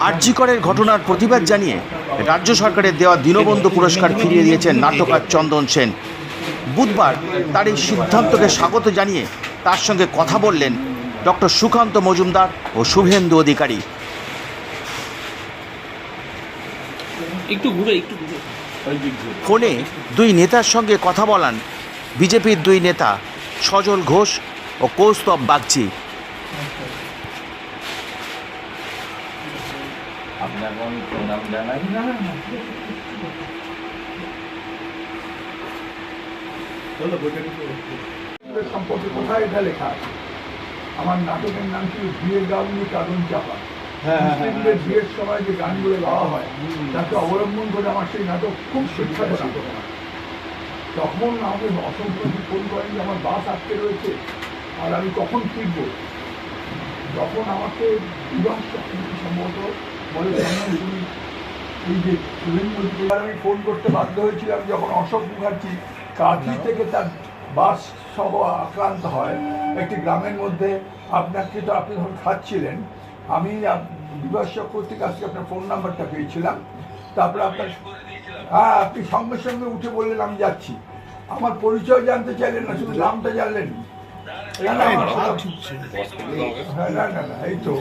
আরজিকরের ঘটনার প্রতিবাদ জানিয়ে রাজ্য সরকারের দেওয়া দীনবন্ধু পুরস্কার ফিরিয়ে দিয়েছেন নাট্যকার চন্দন সেন। বুধবার তার এই সিদ্ধান্তকে স্বাগত জানিয়ে তার সঙ্গে কথা বললেন ডক্টর সুকান্ত মজুমদার ও শুভেন্দু অধিকারী। একটু ঘুরে একটু ফোনে দুই নেতার সঙ্গে কথা বলান বিজেপির দুই নেতা সজল ঘোষ ও কৌস্তব বাগচি। আমি প্রণাম জানাই সম্পর্কে কোথায় এটা লেখা আছে আমার নাটকের নাম ছিল বিয়ের গাউনি কারণ চাপা মুসলিমদের বিয়ের সময় যে গানগুলো গাওয়া হয় তাকে অবলম্বন করে আমার সেই নাটক খুব সুখ্যাত নাটক তখন আমাকে অসংখ্য ফোন করেন যে আমার বাস আটকে রয়েছে আর আমি কখন ফিরব তখন আমাকে বিবাহ সম্ভবত বলে "চন্দন, তুমি এই যে আমি ফোন করতে বাধ্য হয়েছিলাম যখন অশোক মুখার্জি কাঁথি থেকে তার বাস সহ আক্রান্ত হয় একটি গ্রামের মধ্যে। আপনাকে তো আপনি যখন খাচ্ছিলেন। আমি বিভাস চক্রবর্তীর কাছ থেকে আপনার ফোন নাম্বারটা পেয়েছিলাম। তারপরে আপনার হ্যাঁ আপনি সঙ্গে সঙ্গে উঠে বললেন আমি যাচ্ছি। আমার পরিচয় জানতে চাইলেন না শুধু নামটা জানলেন। না, না, না না না এই তো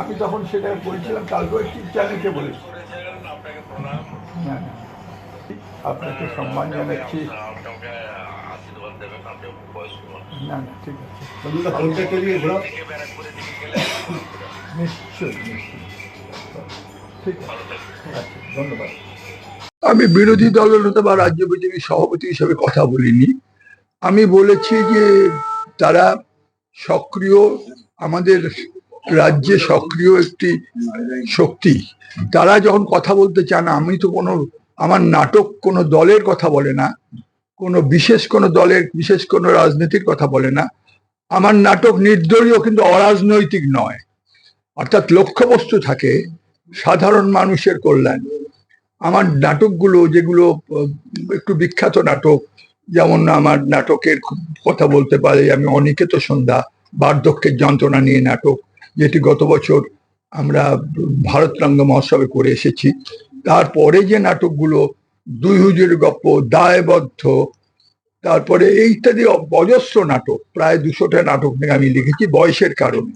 আমি তখন সেটা বলছিলাম কালকেও একটি চ্যানেলকে বলেছি। আপনাকে সম্মান জানাচ্ছি। না না ঠিক আছে। নিশ্চয়ই নিশ্চয়ই। ঠিক আছে ধন্যবাদ। আমি বিরোধী দলনেতা বা রাজ্য বিজেপি সভাপতি হিসেবে কথা বলিনি। আমি বলেছি যে তারা সক্রিয়, আমাদের রাজ্যে সক্রিয় একটি শক্তি। তারা যখন কথা বলতে চান, আমি তো কোনো, আমার নাটক কোনো দলের কথা বলে না, কোনো বিশেষ কোনো দলের, বিশেষ কোনো রাজনীতির কথা বলে না। আমার নাটক নির্দলীয় কিন্তু অরাজনৈতিক নয়। অর্থাৎ লক্ষ্যবস্তু থাকে সাধারণ মানুষের কল্যাণ। আমার নাটকগুলো, যেগুলো একটু বিখ্যাত নাটক যেমন আমার নাটকের কথা বলতে পারি, আমি অনিকেত সন্ধ্যা বার্ধক্যের যন্ত্রণা নিয়ে নাটক, যেটি গত বছর আমরা ভারত রঙ্গ মহোৎসবে করে এসেছি। তারপরে যে নাটকগুলো, দুই হুজুরের গপ্প, দায়বদ্ধ, তারপরে ইত্যাদি অজস্র নাটক, প্রায় দুশোটা নাটক নিয়ে আমি লিখেছি বয়সের কারণে।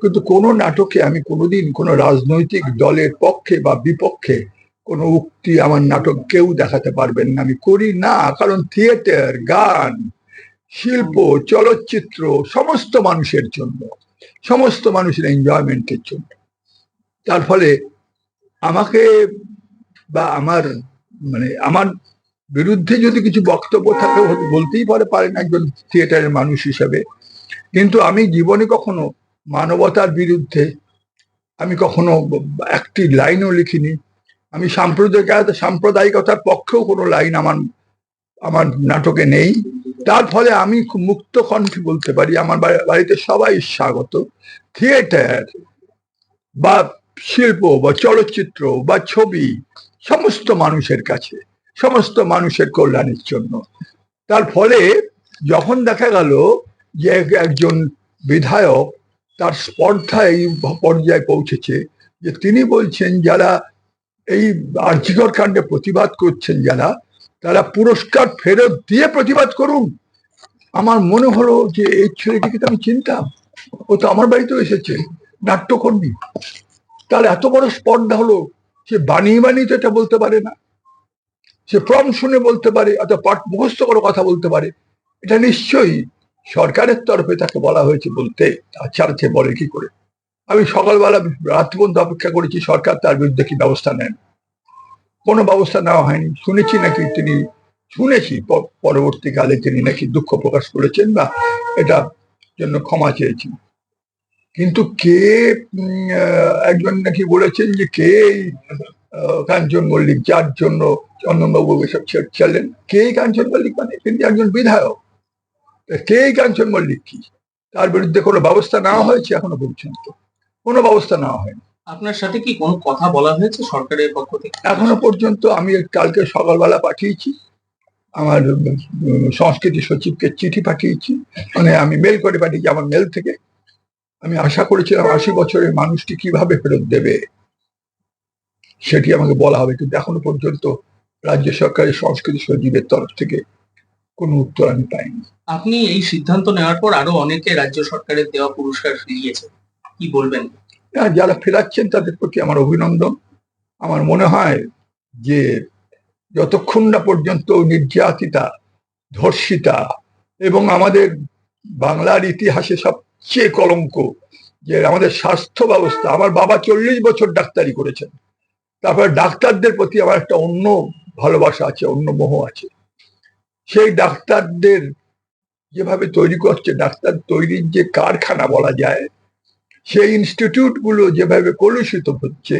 কিন্তু কোনো নাটকে আমি কোনোদিন কোনো রাজনৈতিক দলের পক্ষে বা বিপক্ষে কোনো উক্তি আমার নাটক কেউ দেখাতে পারবেন না। আমি করি না কারণ থিয়েটার গান শিল্প চলচ্চিত্র সমস্ত মানুষের জন্য সমস্ত মানুষের এনজয়মেন্টের জন্য। তার ফলে আমাকে বা আমার মানে আমার বিরুদ্ধে যদি কিছু বক্তব্য থাকে হয়তো বলতেই পারে পারেন একজন থিয়েটারের মানুষ হিসাবে। কিন্তু আমি জীবনে কখনো মানবতার বিরুদ্ধে আমি কখনো একটি লাইনও লিখিনি। আমি সাম্প্রদায়িকতা সাম্প্রদায়িকতার পক্ষেও কোনো লাইন আমার আমার নাটকে নেই। তার ফলে আমি খুব মুক্ত কণ্ঠে বলতে পারি, আমার বাড়িতে সবাই স্বাগত। থিয়েটার বা শিল্প বা চলচ্চিত্র বা ছবি সমস্ত মানুষের কাছে, সমস্ত মানুষের কল্যাণের জন্য। তার ফলে যখন দেখা গেল যে একজন বিধায়ক তার স্পর্ধা এই পর্যায়ে পৌঁছেছে, যে তিনি বলছেন, যারা এই আর্যিকর কাণ্ডে প্রতিবাদ করছেন যারা, তারা পুরস্কার ফেরত দিয়ে প্রতিবাদ করুন। আমার মনে হলো যে এই ছেলেটিকে তো আমি চিনতাম। ও তো আমার বাড়িতেও এসেছে, নাট্যকর্মী। তার এত বড় স্পর্ধা হলো সে বানিয়ে বানিয়ে তো এটা বলতে পারে না। সে ফর্ম শুনে বলতে পারে, অথবা পাঠ মুখস্থ করে কথা বলতে পারে। এটা নিশ্চয়ই সরকারের তরফে তাকে বলা হয়েছে বলতে আচ্ছা সে বলে কি করে। আমি সকালবেলা রাত পর্যন্ত অপেক্ষা করেছি, সরকার তার বিরুদ্ধে কি ব্যবস্থা নেন। কোনো ব্যবস্থা নেওয়া হয়নি। শুনেছি নাকি তিনি, শুনেছি পরবর্তীকালে তিনি নাকি দুঃখ প্রকাশ করেছেন বা এটা জন্য ক্ষমা চেয়েছেন। কিন্তু কে একজন নাকি বলেছেন যে কে কাঞ্চন মল্লিক, যার জন্য চন্দনবাবু এসব ছেড়েছিলেন কে কাঞ্চন মল্লিক মানে? তিনি একজন বিধায়ক। কে কাঞ্চন মল্লিক কি? তার বিরুদ্ধে কোনো ব্যবস্থা নেওয়া হয়েছে এখনও পর্যন্ত? কোনো ব্যবস্থা নেওয়া হয়নি। আপনার সাথে কি কোনো কথা বলা হয়েছে সরকারের পক্ষ থেকে? এখনও পর্যন্ত আমি কালকে সকালবেলা পাঠিয়েছি। আমার সংস্কৃতি সচিবকে চিঠি পাঠিয়েছি। মানে আমি মেল করে পাঠিয়েছি আমার মেল থেকে। আমি আশা করেছিলাম আশি বছরের মানুষটি কীভাবে ফেরত দেবে সেটি আমাকে বলা হবে। কিন্তু এখনও পর্যন্ত রাজ্য সরকারের সংস্কৃতি সচিবের তরফ থেকে কোনো উত্তর আমি পাইনি। আপনি এই সিদ্ধান্ত নেওয়ার পর আরও অনেকে রাজ্য সরকারের দেওয়া পুরস্কার ফিরিয়েছে কি বলবেন? যারা ফেরাচ্ছেন তাদের প্রতি আমার অভিনন্দন। আমার মনে হয় যে যতক্ষণ না পর্যন্ত নির্যাতিতা, ধর্ষিতা এবং আমাদের বাংলার ইতিহাসে সবচেয়ে কলঙ্ক যে আমাদের স্বাস্থ্য ব্যবস্থা, আমার বাবা চল্লিশ বছর ডাক্তারি করেছেন। তারপরে ডাক্তারদের প্রতি আমার একটা অন্য ভালোবাসা আছে, অন্য মোহ আছে। সেই ডাক্তারদের যেভাবে তৈরি করছে, ডাক্তার তৈরির যে কারখানা বলা যায় সেই ইনস্টিটিউটগুলো যেভাবে কলুষিত হচ্ছে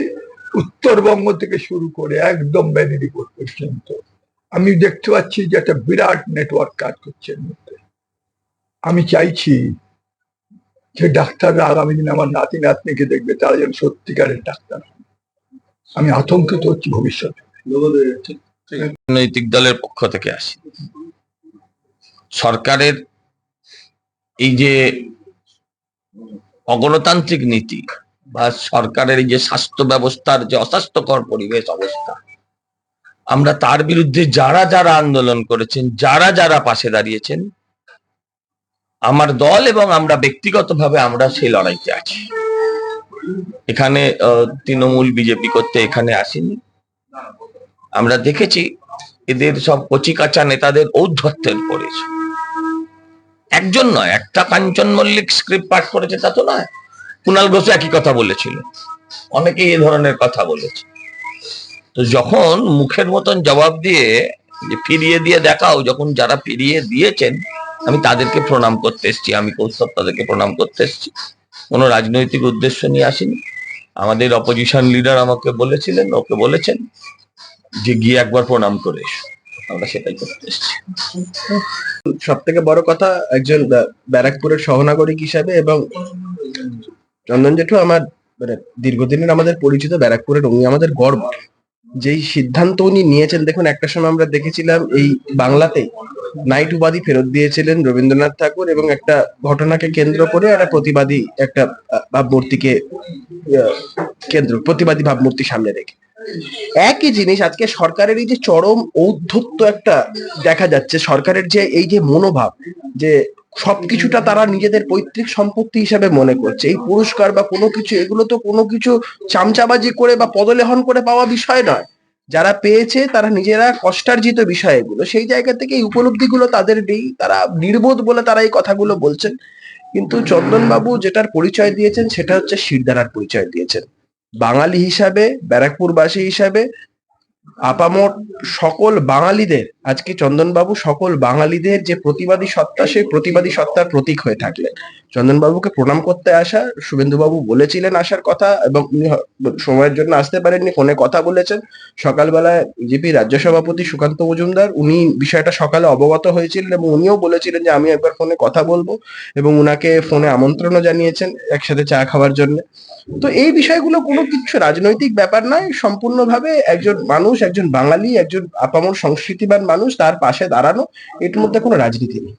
উত্তরবঙ্গ থেকে শুরু করে একদম মেদিনীপুর পর্যন্ত আমি দেখতে পাচ্ছি যে একটা বিরাট নেটওয়ার্ক কাজ করছে এর মধ্যে। আমি চাইছি যে ডাক্তাররা আগামী দিন আমার নাতি নাতনিকে দেখবে তারা যেন সত্যিকারের ডাক্তার আমি আতঙ্কিত হচ্ছি ভবিষ্যতে। রাজনৈতিক দলের পক্ষ থেকে আসি। সরকারের এই যে অগণতান্ত্রিক নীতি বা সরকারের যে স্বাস্থ্য ব্যবস্থার যে অস্বাস্থ্যকর পরিবেশ অবস্থা। আমরা তার বিরুদ্ধে যারা যারা আন্দোলন করেছেন, যারা যারা পাশে দাঁড়িয়েছেন, আমার দল এবং আমরা ব্যক্তিগতভাবে আমরা সেই লড়াইতে আছি। এখানে তৃণমূল বিজেপি করতে এখানে আসেনি। আমরা দেখেছি, এদের সব কচিকাচা নেতাদের ঔদ্ধত্যের পড়েছে একজন নয়, একটা কাঞ্চন মল্লিক স্ক্রিপ্ট পাঠ করেছে, তা তো নয়। কুণাল ঘোষ একই কথা বলেছিল। অনেকেই এ ধরনের কথা বলেছে। তো যখন মুখের মতন জবাব দিয়ে যে ফিরিয়ে দিয়ে দেখাও, যখন যারা ফিরিয়ে দিয়েছেন, আমি তাদেরকে প্রণাম করতে এসেছি, আমি কৌস্তব তাদেরকে প্রণাম করতে এসেছি। কোনো রাজনৈতিক উদ্দেশ্য নিয়ে আসিনি। আমাদের অপোজিশন লিডার আমাকে বলেছিলেন, ওকে বলেছেন যে গিয়ে একবার প্রণাম করে এসো। আমরা সেটাই করতে এসেছি। সব থেকে বড় কথা একজন ব্যারাকপুরের সহনাগরিক হিসাবে এবং চন্দন জেঠু আমার মানে দীর্ঘদিনের আমাদের পরিচিত ব্যারাকপুরের, উনি আমাদের গর্ব। যেই সিদ্ধান্ত উনি নিয়েছেন, দেখুন একটা সময় আমরা দেখেছিলাম এই বাংলাতেই নাইট উপাধি ফেরত দিয়েছিলেন রবীন্দ্রনাথ ঠাকুর এবং একটা ঘটনাকে কেন্দ্র করে একটা প্রতিবাদী একটা ভাবমূর্তিকে কেন্দ্র, প্রতিবাদী ভাবমূর্তি সামনে রেখে। একই জিনিস আজকে সরকারের এই যে চরম ঔদ্ধত্য একটা দেখা যাচ্ছে, সরকারের যে এই যে মনোভাব, যে সবকিছুটা তারা নিজেদের পৈতৃক সম্পত্তি হিসাবে মনে করছে, এই পুরস্কার বা কোনো কিছু, এগুলো তো কোনো কিছু চামচাবাজি করে বা পদলেহন করে পাওয়া বিষয় নয়। যারা পেয়েছে তারা নিজেরা কষ্টার্জিত বিষয় এগুলো। সেই জায়গা থেকে এই উপলব্ধিগুলো তাদের নেই, তারা নির্বোধ বলে তারা এই কথাগুলো বলছেন। কিন্তু চন্দনবাবু যেটার পরিচয় দিয়েছেন, সেটা হচ্ছে শিরদারার পরিচয় দিয়েছেন। বাঙালি হিসাবে ব্যারাকপুরবাসী হিসাবে আপামর সকল বাঙালিদের, আজকে চন্দনবাবু সকল বাঙালিদের যে প্রতিবাদী সত্তা, সেই প্রতিবাদী সত্তার প্রতীক হয়ে থাকলেন। চন্দনবাবুকে প্রণাম করতে আসা, শুভেন্দুবাবু বলেছিলেন আসার কথা এবং উনি সময়ের জন্য আসতে পারেননি, ফোনে কথা বলেছেন। সকালবেলায় বিজেপি রাজ্য সভাপতি সুকান্ত মজুমদার, উনি বিষয়টা সকালে অবগত হয়েছিলেন এবং উনিও বলেছিলেন যে আমি একবার ফোনে কথা বলব এবং উনাকে ফোনে আমন্ত্রণও জানিয়েছেন একসাথে চা খাওয়ার জন্য। তো এই বিষয়গুলো কোনো কিছু রাজনৈতিক ব্যাপার নয়, সম্পূর্ণভাবে একজন মানুষ একজন বাঙালি একজন আপামর সংস্কৃতিবান মানুষ তার পাশে দাঁড়ানো এর মধ্যে কোনো রাজনীতি নেই।